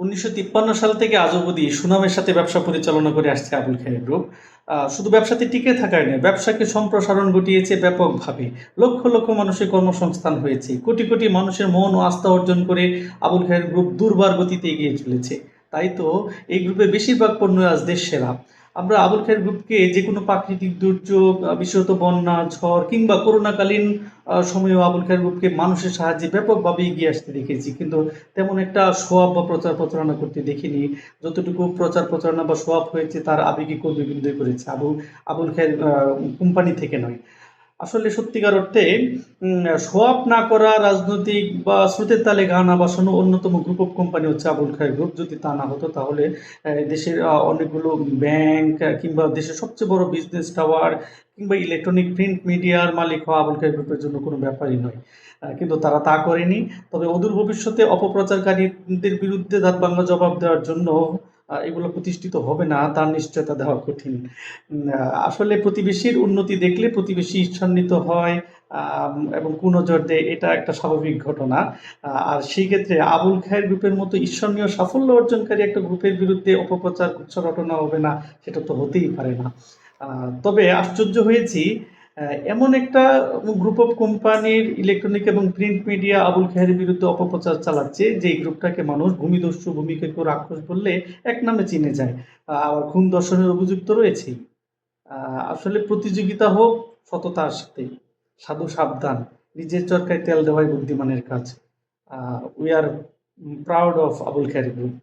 উনিশশো তিপ্পান্ন সাল থেকে আজ অবধি সুনামের সাথে ব্যবসা পরিচালনা করে আসছে আবুল খায়ের গ্রুপ। শুধু ব্যবসাতে টিকে থাকায় নয়, ব্যবসাকে সম্প্রসারণ ঘটিয়েছে ব্যাপকভাবে। লক্ষ লক্ষ মানুষের কর্মসংস্থান হয়েছে। কোটি কোটি মানুষের মন ও আস্থা অর্জন করে আবুল খায়ের গ্রুপ দুর্বার গতিতে এগিয়ে চলেছে। তাই তো এই গ্রুপের বেশিরভাগ পণ্য আজ দেশ সেরা আমরা আবুল খায়ের গ্রুপকে যে কোনো প্রাকৃতিক দুর্যোগ বিশেষত বন্যা, ঝড় কিংবা করোনাকালীন সময়েও আবুল খায়ের গ্রুপকে মানুষের সাহায্যে ব্যাপকভাবে এগিয়ে আসতে দেখেছি। কিন্তু তেমন একটা সোয়াব বা প্রচার প্রচারণা করতে দেখিনি। যতটুকু প্রচার প্রচারণা বা সোয়াব হয়েছে, তার আবেগী কর্মীবৃন্দই করেছে আবু আবুল খায়ের কোম্পানি থেকে নয়। আসলে সত্যিকার অর্থে সোয়াব না করা রাজনৈতিক বা স্রোতের তালে গান বাসানো অন্যতম গ্রুপ অফ কোম্পানি হচ্ছে আবুল খায়ের গ্রুপ যদি তা না হতো, তাহলে দেশের অনেকগুলো ব্যাংক কিংবা দেশের সবচেয়ে বড় বিজনেস টাওয়ার কিংবা ইলেকট্রনিক প্রিন্ট মিডিয়ার মালিক হওয়া আবুল খায়ের গ্রুপের জন্য কোনো ব্যাপারই নয়। কিন্তু তারা তা করেনি। তবে অদূর ভবিষ্যতে অপপ্রচারকারীদের বিরুদ্ধে দাঁত বাংলা জবাব দেওয়ার জন্য এগুলো প্রতিষ্ঠিত হবে না, তার নিশ্চয়তা দেওয়া কঠিন। আসলে প্রতিবেশীর উন্নতি দেখলে প্রতিবেশী ঈর্ষান্বিত হয় এবং কুনজর দেয় এটা একটা স্বাভাবিক ঘটনা। আর সেই ক্ষেত্রে আবুল খায়ের গ্রুপের মতো ঈশ্বরনীয় সাফল্য অর্জনকারী একটা গ্রুপের বিরুদ্ধে অপপ্রচার কুচ্ছরটনা হবে না, সেটা তো হতেই পারে না। তবে আশ্চর্য হয়েছি এমন একটা গ্রুপ অফ কোম্পানির ইলেকট্রনিক এবং প্রিন্ট মিডিয়া আবুল খায়ের বিরুদ্ধে অপপ্রচার চালাচ্ছে যে এই গ্রুপটাকে মানুষ ভূমিদস্যু ভূমিকে কেউ রাক্ষস বললে এক নামে চিনে যায়। আবার খুন দর্শনের অভিযুক্ত রয়েছেই। আসলে প্রতিযোগিতা হোক, সততার সাথে। সাধু সাবধান। নিজের চরকায় তেল দেওয়াই বুদ্ধিমানের কাজ। We are proud of Abul Khayer group